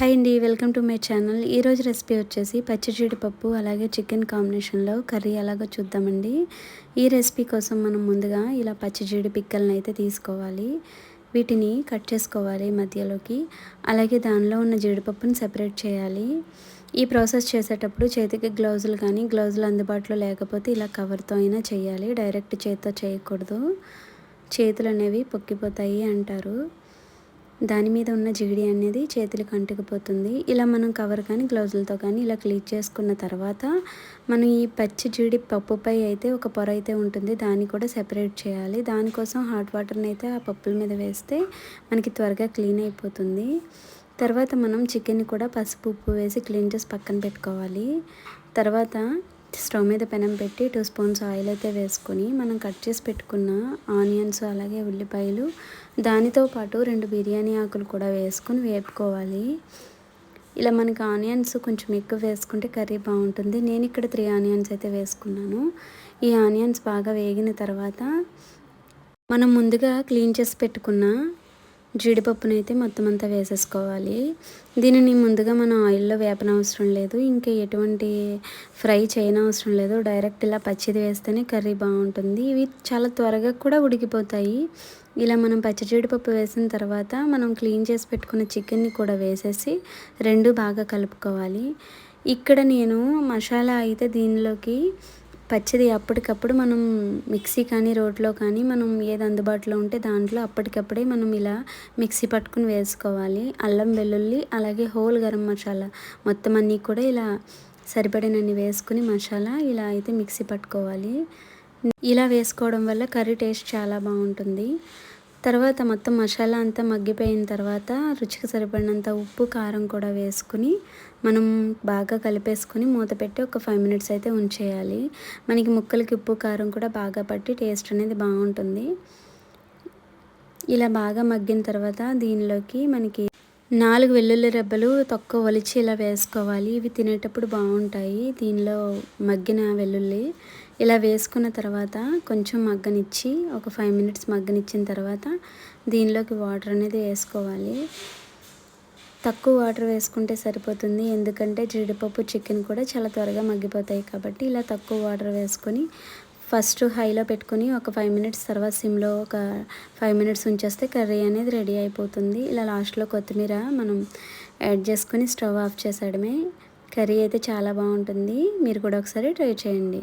Hi అండి welcome to my channel ఈరోజు recipe వచ్చేసి పచ్చి జీడిపప్పు అలాగే చికెన్ కాంబినేషన్లో కర్రీ ఎలాగో చూద్దామండి ఈ రెసిపీ కోసం మనం ముందుగా ఇలా పచ్చి జీడి పిక్కలను అయితే తీసుకోవాలి. వీటిని కట్ చేసుకోవాలి మధ్యలోకి. అలాగే దానిలో ఉన్న జీడిపప్పుని సెపరేట్ చేయాలి. ఈ ప్రాసెస్ చేసేటప్పుడు చేతికి గ్లౌజులు కానీ గ్లౌజులు అందుబాటులో లేకపోతే ఇలా కవర్తో అయినా చేయాలి. డైరెక్ట్ చేతితో చేయకూడదు. చేతులు అనేవి పొక్కిపోతాయి అంటారు. దాని మీద ఉన్న జీడి అనేది చేతులకు అంటుకుపోతుంది ఇలా మనం కవర్ కానీ గ్లౌజులతో కానీ ఇలా క్లీన్ చేసుకున్న తర్వాత మనం ఈ పచ్చి జీడి పప్పుపై అయితే ఒక పొర అయితే ఉంటుంది. దాన్ని కూడా సెపరేట్ చేయాలి. దానికోసం హాట్ వాటర్ని అయితే ఆ పప్పుల మీద వేస్తే మనకి త్వరగా క్లీన్ అయిపోతుంది. తర్వాత మనం చికెన్ని కూడా పసుపు ఉప్పు వేసి క్లీన్ చేసి పక్కన పెట్టుకోవాలి. తర్వాత స్టవ్ మీద పెనం పెట్టి టూ స్పూన్స్ ఆయిల్ అయితే వేసుకొని మనం కట్ చేసి పెట్టుకున్న ఆనియన్స్ అలాగే ఉల్లిపాయలు దానితో పాటు రెండు బిర్యానీ ఆకులు కూడా వేసుకొని వేపుకోవాలి. ఇలా మనకి ఆనియన్స్ కొంచెం ఎక్కువ వేసుకుంటే కర్రీ బాగుంటుంది. నేను ఇక్కడ త్రీ ఆనియన్స్ అయితే వేసుకున్నాను. ఈ ఆనియన్స్ బాగా వేగిన తర్వాత మనం ముందుగా క్లీన్ చేసి పెట్టుకున్న జీడిపప్పునైతే మొత్తం అంతా వేసేసుకోవాలి. దీనిని ముందుగా మనం ఆయిల్లో వేపనవసరం లేదు. ఇంకా ఎటువంటి ఫ్రై చేయనవసరం లేదు. డైరెక్ట్ ఇలా పచ్చిది వేస్తేనే కర్రీ బాగుంటుంది. ఇవి చాలా త్వరగా కూడా ఉడికిపోతాయి. ఇలా మనం పచ్చి జీడిపప్పు వేసిన తర్వాత మనం క్లీన్ చేసి పెట్టుకున్న చికెన్ని కూడా వేసేసి రెండు బాగా కలుపుకోవాలి. ఇక్కడ నేను మసాలా అయితే దీనిలోకి పచ్చిది అప్పటికప్పుడు మనం మిక్సీ కానీ రోట్లో కానీ మనం ఏది అందుబాటులో ఉంటే దాంట్లో అప్పటికప్పుడే మనం ఇలా మిక్సీ పట్టుకుని వేసుకోవాలి. అల్లం వెల్లుల్లి అలాగే హోల్ గరం మసాలా మొత్తం అన్నీ కూడా ఇలా సరిపడినన్ని వేసుకుని మసాలా ఇలా అయితే మిక్సీ పట్టుకోవాలి. ఇలా వేసుకోవడం వల్ల కర్రీ టేస్ట్ చాలా బాగుంటుంది. తర్వాత మొత్తం మసాలా అంతా మగ్గిపోయిన తర్వాత రుచికి సరిపడినంత ఉప్పు కారం కూడా వేసుకుని మనం బాగా కలిపేసుకొని మూత పెట్టి ఒక ఫైవ్ మినిట్స్ అయితే ఉంచేయాలి. మనకి ముక్కలకి ఉప్పు కారం కూడా బాగా పట్టి టేస్ట్ అనేది బాగుంటుంది. ఇలా బాగా మగ్గిన తర్వాత దీనిలోకి మనకి నాలుగు వెల్లుల్లి రెబ్బలు తక్కువ ఒలిచి ఇలా వేసుకోవాలి. ఇవి తినేటప్పుడు బాగుంటాయి. దీనిలో మగ్గిన వెల్లుల్లి ఇలా వేసుకున్న తర్వాత కొంచెం మగ్గనిచ్చి ఒక ఫైవ్ మినిట్స్ మగ్గనిచ్చిన తర్వాత దీనిలోకి వాటర్ అనేది వేసుకోవాలి. తక్కువ వాటర్ వేసుకుంటే సరిపోతుంది. ఎందుకంటే జీడిపప్పు చికెన్ కూడా చాలా త్వరగా మగ్గిపోతాయి కాబట్టి ఇలా తక్కువ వాటర్ వేసుకొని ఫస్ట్ హైలో పెట్టుకుని ఒక ఫైవ్ మినిట్స్ తర్వాత సిమ్లో ఒక ఫైవ్ మినిట్స్ ఉంచేస్తే కర్రీ అనేది రెడీ అయిపోతుంది. ఇలా లాస్ట్లో కొత్తిమీర మనం యాడ్ చేసుకొని స్టవ్ ఆఫ్ చేసేయడమే. కర్రీ అయితే చాలా బాగుంటుంది. మీరు కూడా ఒకసారి ట్రై చేయండి.